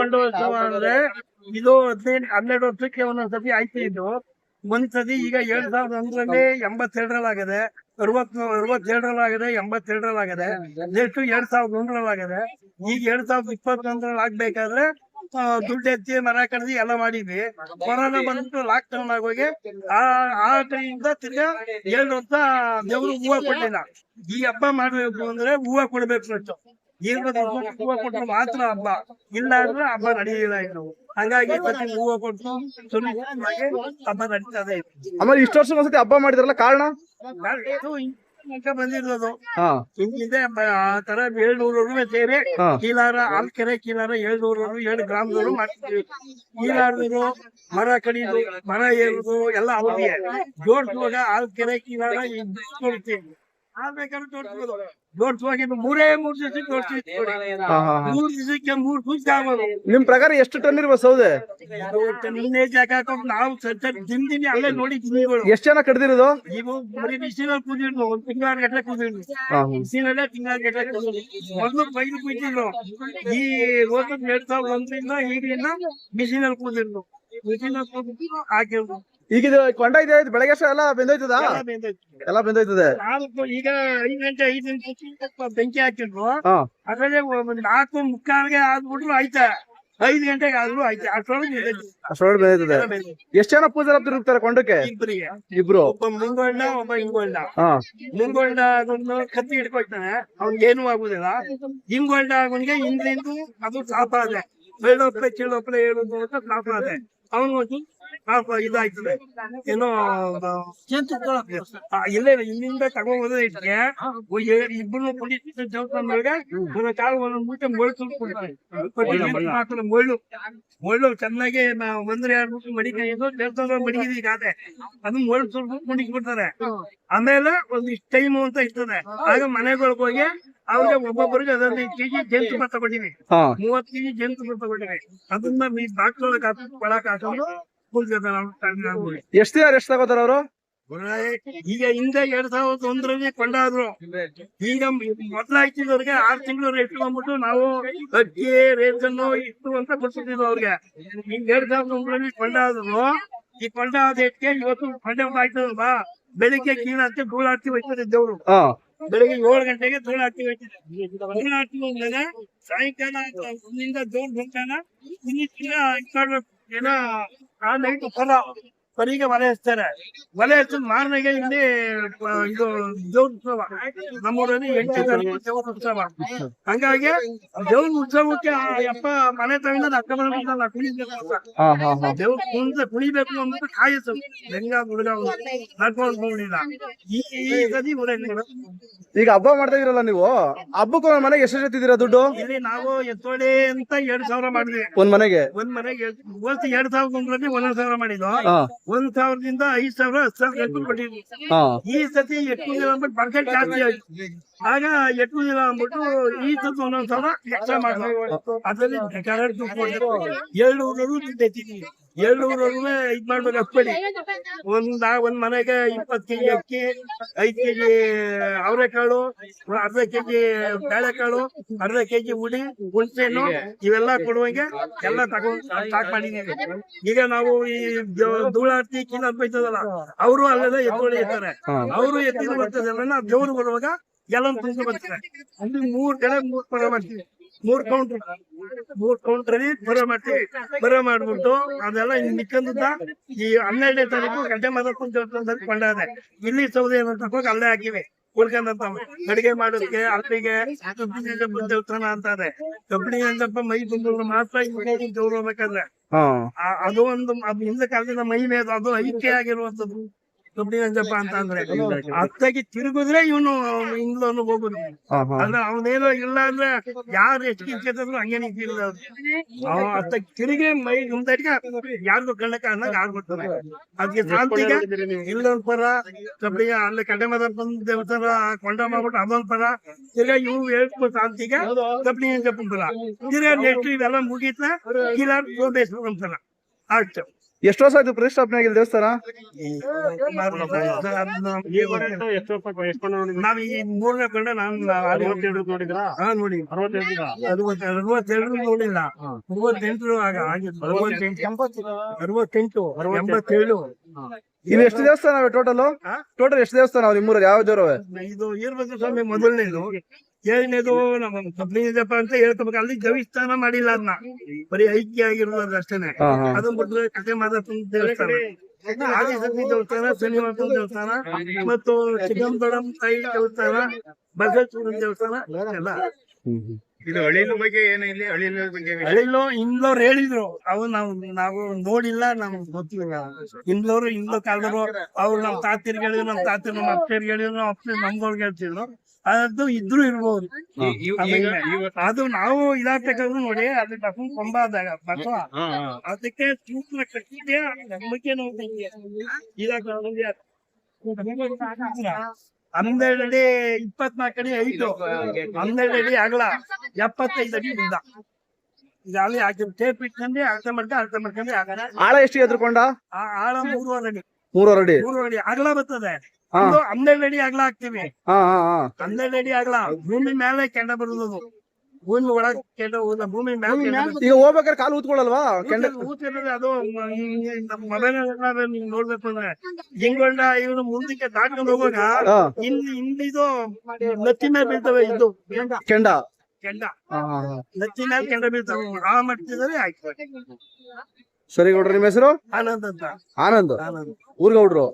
ಇದು ಅಂದ್ರೆ ಇದು ಹನ್ನೆರಡು ವರ್ಷಕ್ಕೆ ಒಂದೊಂದ್ಸತಿ ಆಯ್ತು ಇದು ಒಂದ್ಸತಿ ಈಗ ಎರಡ್ ಸಾವಿರದ ಒಂದರಲ್ಲಿ ಎಂಬತ್ತೆರಡರಲ್ಲಾಗಿದೆ ಅರವತ್ ಅರವತ್ತೆರಡರಲ್ಲಾಗದೆ ಎಂಬತ್ತೆರಡರಲ್ಲಾಗಿದೆ ನೆಕ್ಸ್ಟ್ ಎರಡ್ ಸಾವಿರದ ಒಂದರಲ್ಲಾಗಿದೆ. ಈಗ ಎರಡ್ ಸಾವಿರದ ಇಪ್ಪತ್ತೊಂದರಲ್ಲಿ ಆಗ್ಬೇಕಾದ್ರೆ ದುಡ್ಡು ಎತ್ತಿ ಮರ ಕಡ್ದಿ ಎಲ್ಲ ಮಾಡಿದ್ವಿ. ಕೊರೋನಾ ಬಂದ್ಬಿಟ್ಟು ಲಾಕ್ ಡೌನ್ ಆಗೋಗಿ ಆ ಆ ಟೈಮಿಂದ ತಿರ್ಗಾ ಏನು ಅಂತ ದೇವ್ರು ಹೂವ ಕೊಟ್ಟಿಲ್ಲ ಈ ಹಬ್ಬ ಮಾಡ್ಬೇಕು ಅಂದ್ರೆ ಹೂವ ಕೊಡ್ಬೇಕು ಈಗ ಹೂವ ಕೊಟ್ಟು ಮಾತ್ರ ಹಬ್ಬ. ಇಲ್ಲ ಅಂದ್ರೆ ಹಬ್ಬ ನಡೆಯಲಿಲ್ಲ ಇನ್ನು. ಹಂಗಾಗಿ ಹೂವ ಕೊಟ್ಟು ಸುಮ್ಮನೆ ಹಬ್ಬ ನಡೀತದೆ ಆಮೇಲೆ ಇಷ್ಟು ವರ್ಷ ಒಂದ್ಸತಿ ಹಬ್ಬ ಮಾಡಿದ್ರಲ್ಲ ಕಾರಣ? ಬಂದಿರೋದು. ಹಿಂದೆ ತರ ಏಳ್ನೂರು ಸೇರಿ. ಕೀಲಾರ ಆಲ್ಕೆರೆ ಕೀಲಾರ ಏಳ್ನೂರು ಏಳು ಗ್ರಾಮದವರು ಮಾಡ್ತಿದ್ವಿ ಕೀಲಾರದವರು ಮರ ಕಡಿದು ಮರ ಏರುದು ಎಲ್ಲ ಅವ್ರಿಗೆ ಜೋಡಿಸುವಾಗ ಆಲ್ಕೆರೆ ಕೀಲಾರ ಇದ್ದು ಜೋಡಿಸುವಾಗ ಇನ್ನು ಮೂರೇ ಮೂರ್ ದಿವಸಕ್ಕೆ. ಮೂರ್ ದಿವಸಕ್ಕೆ ಮೂರ್ ಸೂಚ ಆಗೋದು ನಿಮ್ ಪ್ರಕಾರ ಎಷ್ಟು ಟನ್ ಇರ್ಬೋದು ಸೌದೆ? ನಿನ್ನೆ ಜಾಗ ಹಾಕೊಂಡು ನಾವು ಸರ್ ಅಲ್ಲೇ ನೋಡಿ ಎಷ್ಟು ಜನ ಕಡ್ದಿರೋದು ನೀವು ಬರೀ ಬಿಸಿಲಲ್ಲಿ ಕೂದಿಡ್ಲು ಒಂದ್ ತಿಂಗಳ ಗಟ್ಟಲೆ ಕೂದಿಡ್ದು ಬಿಸಿಲಲ್ಲೇ ತಿಂಗಳ ಗಟ್ಟಲೆ ಮೊದ್ಲು ಬೈಲು ಕೂತಿದ್ರು. ಈ ಹೋದ ಎರಡ್ ಸಾವಿರದ ಒಂದರಿಂದ ಈಗಿನ ಬಿಸಿಲಲ್ಲಿ ಕೂದಿಡ್ದು ಬಿಸಿಲಲ್ಲಿ ಕೂದಿದ್ರು ಹಾಕಿದ್ರು. ಈಗ ಇದು ಕೊಂಡ ಇದೆ ಇದು ಬೆಳಗ್ಗೆ ಅಷ್ಟೇ ಎಲ್ಲ ಬೆಂದೋಯ್ತದ. ಎಲ್ಲ. ಬೆಂದೋಯ್ತದೆ. ನಾಲ್ಕು ಈಗ ಐದು ಗಂಟೆ ಐದು ಗಂಟೆ ಬೆಂಕಿ ಹಾಕಿದ್ರು. ಅದ್ರಲ್ಲಿ ಒಂದ್ ನಾಲ್ಕು ಮುಕ್ಕಾಲ್ಗೆ ಆದ್ಬಿಟ್ರು ಆಯ್ತಾ. ಐದು ಗಂಟೆಗೆ ಆದ್ರೂ ಐತೆ ಅಷ್ಟೊಳಗೆ. ಅಷ್ಟೊಳಗೆ ಎಲ್ಲ ಎಷ್ಟ್ ಜನ ಪೂಜಾರ ತಿರುಗ್ತಾರೆ ಕೊಂಡಕ್ಕೆ? ಇಬ್ರಿಗೆ ಇಬ್ರು. ಒಬ್ಬ ಮುಂಗೊಂಡ ಒಬ್ಬ ಹಿಂಗೊಂಡ. ಹಾ. ಮುಂಗೊಂಡ ಅದೊಂದು ಕತ್ತಿ ಹಿಡ್ಕೊಳ್ತಾನೆ. ಅವ್ನ್ಗೆ ಏನು ಆಗುದಿಲ್ಲ. ಹಿಂಗೊಂಡ ಅವನಿಗೆ ಹಿಂದಿಂದು ಅದು ಸಾಪ ಅದೆ ಬೆಳ್ಳೊಪ್ಪಲೆ ಚೀಳೊಪ್ಪಲೆ ಹೇಳುದು ಅಂತ ಸಾಪ ಅದೆ ಅವನಿಗೊಂದು ಪಾಪ ಇದಾಯ್ತದೆ ಏನೋ ಇಲ್ಲೇ ಇಲ್ಲಿಂದ ತಗೊಂಡ್ ಇಟ್ಗೆ ಇಬ್ಬರು ಪೊಲೀಸ್ ದೇವಸ್ಥಾನದೊಳಗೆ ನನ್ನ ಕಾಲು ಒಂದೊಂದು ಮೂಟೆ ಮೊಳ್ಳು ತುಂಬಿಕೊಡ್ತಾರೆ ಮೊಳ್ಳು ಮೊಳ್ಳು. ಚೆನ್ನಾಗಿ ನಾವು ಒಂದ್ರೆ ಎರಡು ಮೂಟೆ ಮಡಿಕೊಂಡು ದೇವಸ್ಥಾನ ಮಡಿಗಿದೀಗ ಅದೇ. ಅದು ಮೊಳ್ಳು ತುಂಬ ಮಡಿಕ್ಬಿಡ್ತಾರೆ ಆಮೇಲೆ ಒಂದಿಷ್ಟು ಟೈಮ್ ಅಂತ ಇರ್ತದೆ. ಆಗ ಮನೆಗಳಿಗೆ ಹೋಗಿ ಅವ್ರಿಗೆ ಒಬ್ಬೊಬ್ಬರಿಗೆ ಅದರಲ್ಲಿ ಕೆಜಿ ಜೇನುತುಪ್ಪ ತಗೊಂಡಿವಿ ಹಾ. ಮೂವತ್ತು ಕೆಜಿ ಜೇನುತುಪ್ಪ ತಗೊಂಡಿವಿ ಅದನ್ನ ಈ ಒಳಗೆ ಹಾಕಿ ಒಳಗೆ ಹಾಕೊಂಡು. ಎಷ್ಟ್ ದಿನ ರೆಸ್ಟ್ ತಗೋತಾರ ಅವರು? ಈಗ ಹಿಂದೆ ಎರಡ್ ಸಾವಿರದ ಒಂದರಲ್ಲಿ ಕೊಂಡಾದ್ರು. ಈಗ ಮೊದ್ಲಾಯ್ತಿದ್ದವ್ರಿಗೆ ಆರ್ ತಿಂಗಳು ರೇಟ್ ಬಂದ್ಬಿಟ್ಟು ನಾವು ಅಕ್ಕಿ ರೇಷನ್ನು ಇಷ್ಟು ಅಂತ ಕೊಡ್ತಿದ್ವಿ ಅವ್ರಿಗೆ. ಈಗ ಎರಡ್ ಸಾವಿರದ ಒಂದರಲ್ಲಿ ಕೊಂಡಾದ್ರು. ಈ ಕೊಂಡಾದ ರೇಟ್ಗೆ ಇವತ್ತು ಕೊಂಡೆ ಆಯ್ತದಲ್ವಾ ಬೆಳಿಗ್ಗೆ ಕೀಳಾಡ್ತಿ ಧೂಳಾಡ್ತಿ ಹೋಯ್ತದೆ ದೇವ್ರು ಹಾ. ಬೆಳಿಗ್ಗೆ ಏಳು ಗಂಟೆಗೆ ಧೂಳಾಡ್ತಿ ಹೋಯ್ತದೆ ಧೂಳಾಡ್ತಿ ಹೋದ್ಮೇಲೆ ಸಾಯಂಕಾಲ ಒಂದಿಂದ ದೇವ್ರ ಬಂತಾನ ಇನ್ನಿಟ್ಟಿನ ಏನೋ ಆ ನೈಟ್ ಫಲ ಮಲೆ ಒಲೆ ಹಚ್ತಾರೆ. ಒಲೆ ಹಚ್ಚಿದ ಮಾರನೆಗೆ ಇಲ್ಲಿ ಇದು ದೇವ್ರ ಉತ್ಸವ. ನಮ್ಮೂರಲ್ಲಿ ಎಂಟು ತಾರೀಕು ದೇವ್ರ ಉತ್ಸವ. ಹಂಗಾಗಿ ದೇವ್ರ ಉತ್ಸವಕ್ಕೆ ಅಪ್ಪ ಮನೆ ತಗೊಂಡ ಅಕ್ಕ ಬಂದ ಕುಣಿಬೇಕು ಅಂತ. ಹಾ ಹಾ ಹಾ. ದೇವ್ರ ಕುಣಿದ ಕುಣಿಬೇಕು ಅಂದ್ಬಿಟ್ಟು ಕಾಯಿತು ಹೆಂಗ ಹುಡುಗ ನಡ್ಕೊಂಡು ಹೋಗ್ಲಿಲ್ಲ. ಈ ಸದಿ ಈಗ ಹಬ್ಬ ಮಾಡ್ತಾ ಇದೀರಲ್ಲ ನೀವು? ಹಬ್ಬಕ್ಕೆ ಒಂದ್ ಮನೆಗೆ ಎಷ್ಟು ಎತ್ತಿದ್ದೀರಾ ದುಡ್ಡು? ಇಲ್ಲಿ ನಾವು ಎತ್ತೋಳಿ ಅಂತ ಎರಡ್ ಸಾವಿರ ಮಾಡಿದ್ವಿ. ಒಂದ್ ಮನೆಗೆ? ಒಂದ್ ಮನೆಗೆ ಎರಡ್ ಸಾವಿರ ಒಂದರಲ್ಲಿ ಒಂದೊಂದ್ ಸಾವಿರ ಮಾಡಿದ್ವು ಒಂದ್ ಸಾವಿರದಿಂದ ಐದ್ ಸಾವಿರ ಹತ್ತು ಸಾವಿರ ಎತ್ತು ಕೊಟ್ಟಿದ್ವಿ ಈ ಸತಿ ಎಟ್ಟುದಿಲ್ಲ ಅಂದ್ಬಿಟ್ಟು ಬಡ್ಕೆಟ್ ಜಾಸ್ತಿ ಆಯ್ತು. ಆಗ ಎಟ್ಟುದಿಲ್ಲ ಅಂದ್ಬಿಟ್ಟು ಈ ಸತಿ ಒಂದೊಂದ್ ಸಾವಿರ ಎಕ್ಸ್ಟ್ರಾ ಮಾಡ್ಬೇಕು ಅದರಲ್ಲಿ ಕರೆಂಟ್ ದುಡ್ಡು ಕೊಡ್ಬೇಕು ದುಡ್ಡು ಎತ್ತಿದ್ವಿ ಊರವ್ರು ಇದ್ ಮಾಡ್ಬೇಕು ಅಪ್ಪಡಿ ಒಂದ್ ಒಂದ್ ಮನೆಗೆ ಇಪ್ಪತ್ ಕೆಜಿ ಅಕ್ಕಿ ಐದ್ ಕೆಜಿ ಅವರೆಕಾಳು ಅರ್ಧ ಕೆಜಿ ಬೇಳೆಕಾಳು ಅರ್ಧ ಕೆಜಿ ಉಡಿ ಹುಣಸೆಹಣ್ಣು ಇವೆಲ್ಲ ಕೊಡುವಂಗೆ ಎಲ್ಲ ತಗೊಂಡ್ ಸ್ಟಾಕ್ ಮಾಡಿದೀವಿ ಈಗ ನಾವು ಈ ದ- ಧೂಳಾರ್ತಿ ಕೀಲ ಬೈತದಲ್ಲ ಅವರು ಅಲ್ಲೆಲ್ಲ ಎತ್ತಿ ಇರ್ತಾರೆ. ಅವರು ಎತ್ತಿನ ಬರ್ತದಲ್ಲ ನಾವು ದೇವ್ರು ಬರುವಾಗ ಎಲ್ಲ ತುಂಬ ಬರ್ತಾರೆ. ಅಲ್ಲಿ ಮೂರ್ ಕಡೆ ಮೂರ್ ಪರ ಮಾಡ್ತೀವಿ. ಮೂರ್ ಕೌಂಟರ್ ಮೂರ್ ಕೌಂಟರ್ ಅಲ್ಲಿ ಪರ ಮಾಡ್ತೀವಿ. ಪರ ಮಾಡ್ಬಿಟ್ಟು ಅದೆಲ್ಲ ಇನ್ ಮಿಕ್ಕಂದ ಈ ಹನ್ನೆರಡನೇ ತಾರೀಕು ಗಡ್ಡೆ ಮದ ಕುಂತ ಕೊಂಡಾದೆ. ಇಲ್ಲಿ ಸೌದೆ ಏನಂತ ಹೋಗಿ ಅಲ್ಲೇ ಹಾಕಿವಿ. ಉಳ್ಕೊಂಡಂತ ಅಡಿಗೆ ಮಾಡೋದಕ್ಕೆ ಅಲ್ಲಿಗೆ ಕಬ್ಬಿಣಿ ದೇವಸ್ಥಾನ ಅಂತಾರೆ ಕಬ್ಬಿಣಿ ಅಂದಪ್ಪ ಮೈ ತುಂಬಿದ್ರು ಮಾತ್ರ ದೇವ್ರು ಹೋಗ್ಬೇಕಂದ್ರೆ. ಹಾ. ಅದು ಒಂದು ಅದು ಹಿಂದೆ ಕಾಲದಿಂದ ಮಹಿಮೆ ಅದು ಅದು ಐಕ್ಯ ಆಗಿರುವಂತದ್ದು ಅಂಜಪ್ಪ ಅಂತ ಅಂದ್ರೆ ಅತ್ತಾಗಿ ತಿರುಗಿದ್ರೆ ಇವನು ಇಂಗ್ಲನ್ನು ಹೋಗುದು. ಅಂದ್ರೆ ಅವನೇನೋ ಇಲ್ಲ ಅಂದ್ರೆ ಯಾರು ಎಷ್ಟು ಕಿಂಚಿದ್ರು ಹಂಗೆ ನಿಂತಿಲ್ಲ ಅವ ಅತ್ತ ತಿರುಗಿ ಮೈ ಮುಂದಟಿಗೆ ಯಾರಿಗೂ ಕಣ್ಣಕ್ಕೆ ಅನ್ನಕ್ ಆಗ್ಬಿಡ್ತಾನೆ. ಅದಕ್ಕೆ ಶಾಂತಿಗೆ ಇಲ್ಲೊಂದ್ ಪರ ಕಬ್ಬಿಣಿ ಅಲ್ಲಿ ಕಡೆ ಮದ ದೇವಸ್ಥಾನ ಕೊಂಡ ಮಾಡ್ಬಿಟ್ಟು ಅದೊಂದ್ ಪರ ತಿರ್ಗಾ ಇವು ಹೇಳ್ಕೊ ಶಾಂತಿಗೆ ಕಬ್ಬಿಣಿ ಅಂಜಪ್ಪನ ಪರ ತಿರ್ಗಾ ನೆಕ್ಸ್ಟ್ ಇವೆಲ್ಲ ಮುಗೀತ ಕಿಲಾರ್ ಗೋಬೇಸ್ವರಂ ಪರ. ಅಷ್ಟು. ಎಷ್ಟು ವರ್ಷ ಆಯ್ತು ಪ್ರತಿಷ್ಠಾಪನೆ ಆಗಿಲ್ಲ ದೇವಸ್ಥಾನ? ನಾವ್ ಈ ಮೂರನೇ ಕಂಡ ನಾನು ಅರವತ್ತೆರಡು ನೋಡಿದ್ರ? ಹಾ ನೋಡಿ ಅರವತ್ತೆರಡು ನೋಡಿಲ್ಲ. ಅರವತ್ತೆಂಟು ಆಗ ಆಗಿತ್ತು. ಅರವತ್ತೆಂಟು. ಎಂಬತ್ತೇಳು. ಇನ್ನು ಎಷ್ಟು ದೇವಸ್ಥಾನ ಟೋಟಲ್? ಟೋಟಲ್ ಎಷ್ಟು ದೇವಸ್ಥಾನ ಅವ್ ನಿಮ್ಮೂರಲ್ಲಿ? ಯಾವ ದೇವ್ರವೆ ಇದು ವೀರಭದ್ರ ಸ್ವಾಮಿ ಮೊದಲನೇದು. ಏಳನೇದು ನಮ್ಮ ಕಬ್ಲಿದಪ್ಪ ಅಂತ ಹೇಳ್ಕೋಬೇಕು ಅಲ್ಲಿ ದೇವಸ್ಥಾನ ಮಾಡಿಲ್ಲ ಅದನ್ನ ಬರೀ ಐಕ್ಯ ಆಗಿರೋದು ಅಷ್ಟೇನೆ. ಅದನ್ನ ಬಿಟ್ಟು ಕತೆ ಮಾದಪ್ಪನ ದೇವಸ್ಥಾನ. ಆದಿಶಕ್ತಿ ದೇವಸ್ಥಾನ ಶನಿವಾಸ ದೇವಸ್ಥಾನ ಮತ್ತು ಚಿದಂಬರಂ ತಾಯಿ ದೇವಸ್ಥಾನ ಬಸವೇಶ್ವರ ದೇವಸ್ಥಾನ ಎಲ್ಲ. ಇದು ಹಳ್ಳಿನ ಬಗ್ಗೆ ಏನು ಇಲ್ಲಿ? ಹಳ್ಳಿನ ಬಗ್ಗೆ ಇಂದ್ಲವ್ರು ಹೇಳಿದ್ರು. ಅವು ನಾವು ನಾವು ನೋಡಿಲ್ಲ ನಮ್ಗೆ ಗೊತ್ತಿಲ್ಲ. ಇಂದ್ಲವ್ರು ಇಂದ್ಲ ಕಾಲದವ್ರು. ಅವ್ರು ನಮ್ ತಾತಿರ್ಗೆ ಹೇಳಿದ್ರು ನಮ್ ತಾತಿರ್ ನಮ್ಮ ಅಪ್ಪರಿಗೆ ಹೇಳಿದ್ರು ನಮ್ಮ ಅಪ್ಪ ನಮ್ಗವ್ರಿಗೆ ಹೇಳ್ತಿದ್ರು. ಅದು ಇದ್ರು ಇರ್ಬೋದು. ಅದು ನಾವು ಇದಾಗ್ಬೇಕಾದ್ರು ನೋಡಿ ಅದು ಡಫನ್ ಕೊಂಬ ಆದಾಗ ಬಸವ ಅದಕ್ಕೆ ಸೂತ್ರ ಕಟ್ಟಿದೆ ನಂಬಿಕೆ ನೋಡಿ ಇದಾಗ ಹನ್ನೆರಡು ಅಡಿ ಇಪ್ಪತ್ನಾಲ್ಕು ಅಡಿ ಐದು ಹನ್ನೆರಡು ಅಡಿ ಅಗಲ ಎಪ್ಪತ್ತೈದು ಅಡಿ ಉದ್ದ ಇದಾಗಲಿ ಅಲ್ಲಿ ಹಾಕಿದ್ ಟೇಪ್ ಇಟ್ಕೊಂಡು ಅರ್ಥ ಮಾಡ್ಕೊಂಡು ಅರ್ಥ ಮಾಡ್ಕೊಂಡು ಆಳ ಎಷ್ಟು ಎದ್ರುಕೊಂಡ? ಆ ಆಳ ಮೂರುವರೆ ಅಡಿ ಮೂರುವರೆ ಅಡಿ ಮೂರುವರೆ ಅಡಿ ಅಗಲ ಬರ್ತದೆ ಹನ್ನೆರಡು ಅಡಿ ಅಗಲ ಹಾಕ್ತಿವಿ. ಹಾ ಹಾ ಹಾ. ಹನ್ನೆರಡು ಅಡಿ ಅಗಲ ಭೂಮಿ ಮೇಲೆ ಕೆಂಡ ಬರುದು ಭೂಮಿ ಒಳಗ್ ಕೆಂಡ ಹೋದ ಭೂಮಿ. ಈಗ ಹೋಗ್ಬೇಕಾದ್ರೆ ಕಾಲು ಊತ್ಕೊಳ್ಳಲ್ವಾ? ಕೆಂಡ ಊಟ ಅದು ಮ- ಈ- ಈ ನಮ್ಮ ಮೊಬೈಲ್ ನೀವು ನೋಡ್ಬೇಕು ಅಂದ್ರೆ ಹಿಂಗೊಂಡ ಇವನು ಮುಂದಕ್ಕೆ ದಾಟ್ಕೊಂಡು ಹೋಗುವಾಗ ಇಲ್ಲಿ ಹಿಂದಿದು ನತ್ತಿ ಮೇಲೆ ಬೀಳ್ತವೆ ಇದು. ಕೆಂಡ. ಕೆಂಡ. ಕೆಂಡ. ಹಾ ಹಾ ಹಾ. ನತ್ತಿ ಮೇಲೆ ಕೆಂಡ ಬೀಳ್ತವೆ. ಆ ಮಟ್ಟದಲ್ಲಿ ಆಯ್ತು. ಸರಿ ಗೌಡ್ರ ನಿಮ್ಮ ಹೆಸರು? ಆನಂದ್ ಅಂತ. ಆನಂದ್. ಆನಂದ್. ಊರ್ಗೌಡ್ರು?